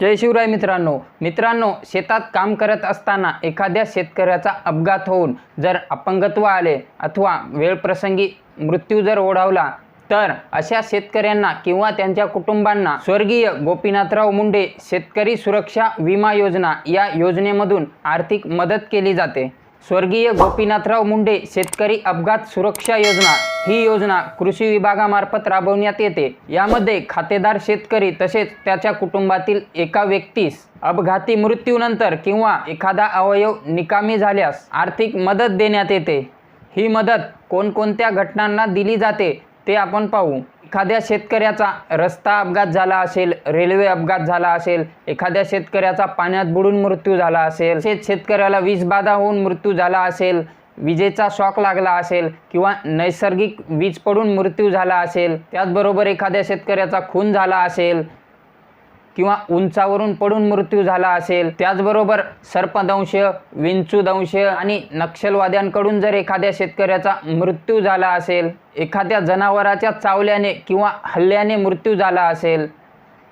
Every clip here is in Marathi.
जय शिवराय मित्रांनो. मित्रांनो शेतात काम करत असताना एखाद्या शेतकऱ्याचा अपघात होऊन जर अपंगत्व आले अथवा वेळप्रसंगी मृत्यू जर ओढावला तर अशा शेतकऱ्यांना किंवा त्यांच्या कुटुंबांना स्वर्गीय गोपीनाथराव मुंडे शेतकरी सुरक्षा विमा योजना या योजनेमधून आर्थिक मदत केली जाते. स्वर्गीय गोपीनाथराव मुंडे शेतकरी अपघात सुरक्षा योजना. ही योजना कृषी विभागामार्फत राबवण्यात येते. यामध्ये खातेदार शेतकरी तसेच त्याच्या कुटुंबातील एका व्यक्तीस अपघाती मृत्यूनंतर किंवा एखादा अवयव निकामी झाल्यास आर्थिक मदत देण्यात येते. ही मदत कोणकोणत्या घटनांना दिली जाते ते आपण पाहू. एखाद्या शेतकऱ्याचा रस्ता अपघात झाला असेल रेल्वे अपघात झाला असेल एखाद्या शेतकऱ्याचा पाण्यात बुडून मृत्यू झाला असेल तसेच शेतकऱ्याला वीजबाधा होऊन मृत्यू झाला असेल विजेचा शॉक लागला असेल किंवा नैसर्गिक वीज पडून मृत्यू झाला असेल त्याचबरोबर एखाद्या शेतकऱ्याचा खून झाला असेल किंवा उंचावरून पडून मृत्यू झाला असेल त्याचबरोबर सर्पदंश विंचूदंश आणि नक्षलवाद्यांकडून जर एखाद्या शेतकऱ्याचा मृत्यू झाला असेल एखाद्या जनावराच्या चावल्याने किंवा हल्ल्याने मृत्यू झाला असेल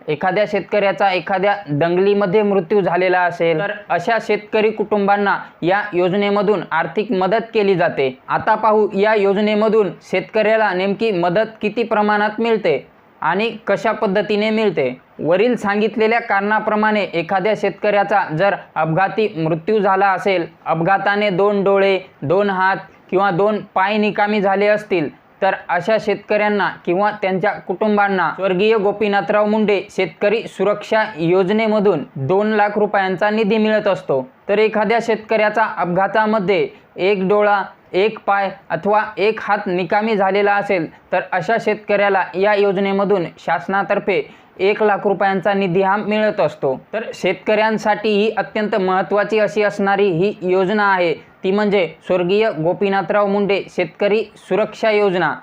एखाद्या शेतकऱ्याचा एखाद्या दंगलीमध्ये मृत्यू झालेला असेल तर अशा शेतकरी कुटुंबांना या योजनेमधून आर्थिक मदत केली जाते. आता पाहू या योजनेमधून शेतकऱ्याला नेमकी मदत किती प्रमाणात मिळते? आणि कशा पद्धतीने मिळते? वरील सांगितलेल्या कारणाप्रमाणे एखाद्या शेतकऱ्याचा जर अपघाती मृत्यू झाला असेल अपघाताने दोन डोळे दोन हात किंवा दोन पाय निकामी झाले असतील तर अशा शेतकऱ्यांना किंवा त्यांच्या कुटुंबांना स्वर्गीय गोपीनाथराव मुंडे शेतकरी सुरक्षा योजनेमधून दोन लाख रुपयांचा निधी मिळत असतो. तर एखाद्या शेतकऱ्याचा अपघातामध्ये एक डोळा एक पाय अथवा एक हात निकामी झालेला असेल तर अशा शेतकऱ्याला या योजनेमधून शासनातर्फे एक लाख रुपयांचा निधी हा मिळत असतो. तर शेतकऱ्यांसाठी ही अत्यंत महत्त्वाची अशी असणारी ही योजना आहे. ती म्हणजे स्वर्गीय गोपीनाथराव मुंडे शेतकरी सुरक्षा योजना.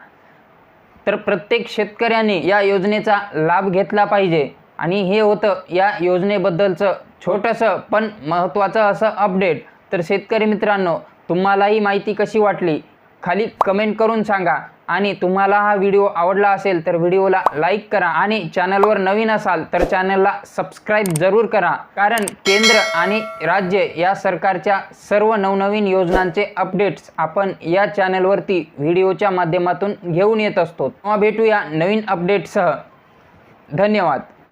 तर प्रत्येक शेतकऱ्याने या योजनेचा लाभ घेतला पाहिजे. आणि हे होतं या योजनेबद्दलचं छोटंसं पण महत्त्वाचं असं अपडेट. तर शेतकरी मित्रांनो तुम्हाला ही माहिती कशी वाटली? खाली कमेंट करून सांगा. आणि तुम्हाला हा व्हिडिओ आवडला असेल तर व्हिडिओला लाईक करा. आणि चॅनलवर नवीन असाल तर चॅनलला सबस्क्राईब जरूर करा. कारण केंद्र आणि राज्य या सरकारच्या सर्व नवनवीन योजनांचे अपडेट्स आपण या चॅनलवरती व्हिडिओच्या माध्यमातून घेऊन येत असतो. तेव्हा भेटूया नवीन अपडेटसह धन्यवाद.